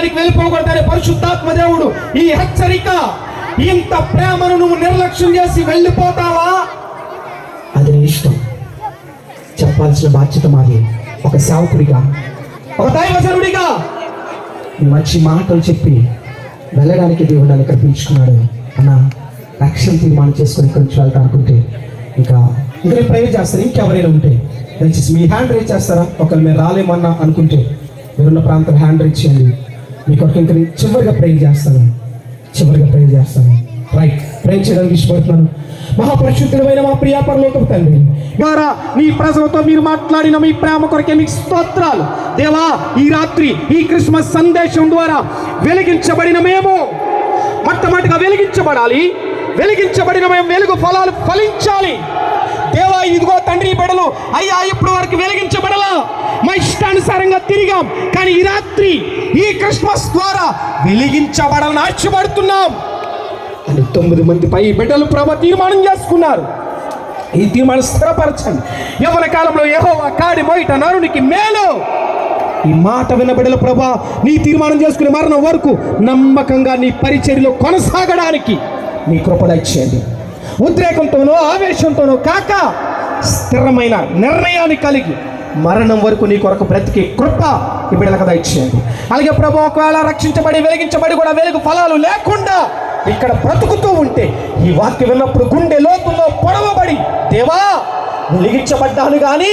నరకానికి వెళ్ళిపోకూడదని పరిశుద్ధాత్మ దేవుడు. ఈ హెచ్చరిక ఇంత ప్రేమను నువ్వు నిర్లక్ష్యం చేసి వెళ్ళిపోతావా? అది నీ ఇష్టం. చెప్పాల్సిన బాధ్యత మాది. ఒక సేవకుడిగా ఒక దైవజనుడిగా మంచి మాటలు చెప్పి వెళ్ళడానికి దేవుడు అని ఇక్కడ అన్న రక్షణ తీర్మానం చేసుకుని ఇక్కడి నుంచి వెళ్తా అనుకుంటే ఇంకా ఇంకా నేను ప్రేర్ చేస్తారు. ఇంకెవరైనా ఉంటే దయచేసి మీ హ్యాండ్ రేజ్ చేస్తారా? ఒకవేళ మీరు రాలేమన్నా అనుకుంటే మీరున్న ప్రాంతం హ్యాండ్ రేజ్ చేయండి. మీ కొరకు ఇంకా నేను చివరిగా ప్రేమ చేస్తాను. చివరిగా ప్రేర్ చేస్తాను. రైట్ ప్రేమ చేయడానికి ఇష్టపడుతున్నాను. మహాపరిశుద్ధుడమైన మా ప్రియా పరలోకపు తండ్రి. ద్వారా నీ ప్రజలతో మీరు మాట్లాడిన మీ ప్రేమ కొరకే మీకు స్తోత్రాలు. దేవా ఈ రాత్రి ఈ క్రిస్మస్ సందేశం ద్వారా వెలిగించబడిన మేము మొట్టమొదటిగా వెలిగించబడాలి. వెలిగించబడిన మేము వెలుగు ఫలాలు ఫలించాలి. దేవా ఇదిగో తండ్రి బిడలు. అయ్యా ఇప్పటి వరకు వెలిగించబడలా. మా ఇష్టానుసారంగా తిరిగాం. కానీ ఈ రాత్రి ఈ క్రిస్మస్ ద్వారా వెలిగించబడని ఆశపడుతున్నాం. అని తొమ్మిది మంది పై బిడ్డలు ప్రభ తీర్మానం చేసుకున్నారు. ఈ తీర్మానం స్థిరపరచండి. యవన కాలంలో ఏహో కాడి బయట నరునికి మేలు. ఈ మాట విన్న బిడ్డల ప్రభా నీ తీర్మానం చేసుకునే మరణం వరకు నమ్మకంగా నీ పరిచర్యలో కొనసాగడానికి నీ కృపద ఇచ్చేయండి ఉద్రేకంతోనో ఆవేశంతోనో కాక స్థిరమైన నిర్ణయాన్ని కలిగి మరణం వరకు నీ కొరకు బ్రతికి కృప ఈ బిడ్డలకు దయచేయండి. అలాగే ప్రభు ఒకవేళ రక్షించబడి వెలిగించబడి కూడా వెలుగు ఫలాలు లేకుండా ఇక్కడ బ్రతుకుతూ ఉంటే ఈ వాక్యం విన్నప్పుడు గుండె లోతుల్లో పొడవబడి దేవా వెలిగించబడ్డాను కానీ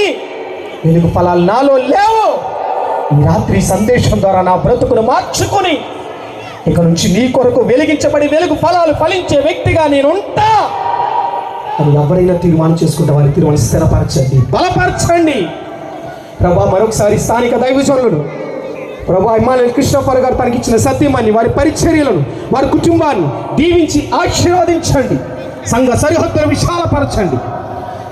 వెలుగు ఫలాలు నాలో లేవు. ఈ రాత్రి సందేశం ద్వారా నా బ్రతుకును మార్చుకొని ఇక నుంచి నీ కొరకు వెలిగించబడి వెలుగు ఫలాలు ఫలించే వ్యక్తిగా నేను ఉంటా అని ఎవరైనా తీర్మానం చేసుకుంటే వారి తీర్మానం స్థిరపరచండి. బలపరచండి. ప్రభా మరొకసారి స్థానిక దైవజనులను ప్రభా ఇమానుel కృష్ణప్పర్ గారు తనకిచ్చిన సత్యమాన్ని వారి పరిచర్యలను వారి కుటుంబాన్ని దీవించి ఆశీర్వదించండి. సంఘ సరిహద్దులు విశాలపరచండి.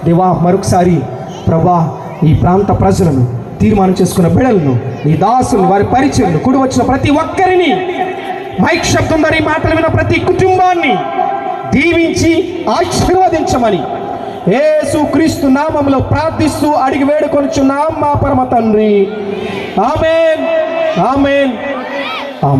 దేవా మరొకసారి ప్రభా ఈ ప్రాంత ప్రజలను తీర్మానం చేసుకున్న బిడలను ఈ దాసులను వారి పరిచయలను కూడి వచ్చిన ప్రతి ఒక్కరిని మైక్ శబ్దం ద్వారా ఈ మాటలు విన్న ప్రతి కుటుంబాన్ని దీవించి ఆశీర్వదించమని ఏసు క్రీస్తు నామంలో ప్రార్థిస్తూ అడిగి వేడుకొనుచున్నాం మా పరమ తండ్రి. ఆమెన్. ఆమెన్.